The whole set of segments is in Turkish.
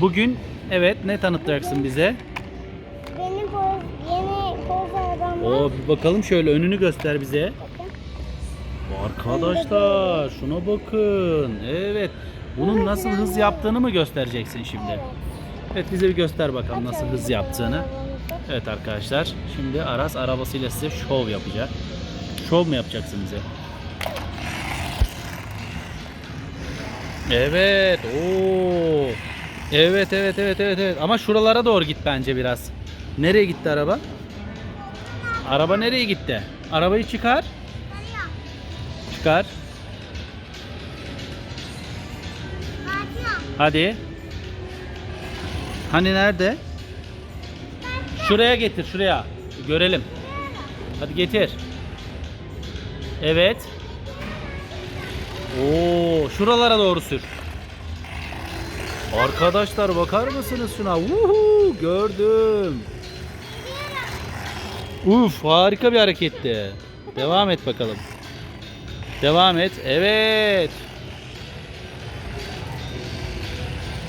Bugün evet ne tanıtacaksın bize? Benim poz, yeni poz arabam var. Oo bir bakalım şöyle önünü göster bize. Arkadaşlar şuna bakın. Evet. Bunun nasıl hız yaptığını mı göstereceksin şimdi? Evet. Bize bir göster bakalım nasıl hız yaptığını. Evet arkadaşlar şimdi Aras arabasıyla size şov yapacak. Şov mu yapacaksın bize? Evet. Oo. Evet evet evet evet evet. Ama şuralara doğru git bence biraz. Nereye gitti araba? Araba nereye gitti? Arabayı çıkar. Çıkar. Hadi. Hani nerede? Şuraya getir şuraya. Görelim. Hadi getir. Evet. Oo, şuralara doğru sür. Arkadaşlar bakar mısınız şuna? Vuhu, gördüm. Uf, harika bir hareketti. Devam et bakalım. Devam et. Evet.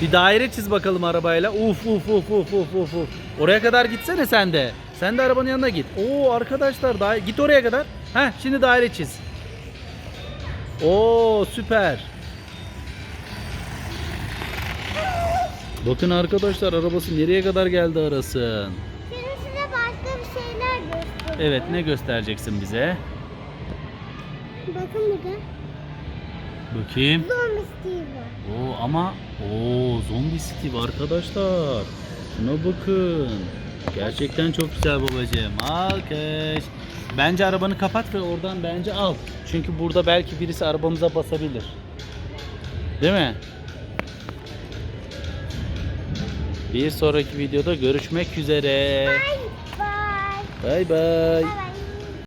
Bir daire çiz bakalım arabayla. Uf uf uf uf uf uf uf. Oraya kadar gitsene sen de. Sen de arabanın yanına git. Oo arkadaşlar daire git oraya kadar. Heh şimdi daire çiz. Oo süper. Bakın arkadaşlar arabası nereye kadar geldi arasın. Şimdi size başka bir şeyler göstereyim. Evet ne göstereceksin bize? Bakın burada. Bakayım. Zombi Steve var. Oo ama o zombi Steve arkadaşlar. Şuna bakın. Gerçekten çok güzel babacığım. Alkış. Bence arabanı kapat ve oradan bence al. Çünkü burada belki birisi arabamıza basabilir. Değil mi? Bir sonraki videoda görüşmek üzere. Bye bye. Bay bay. Bye bye.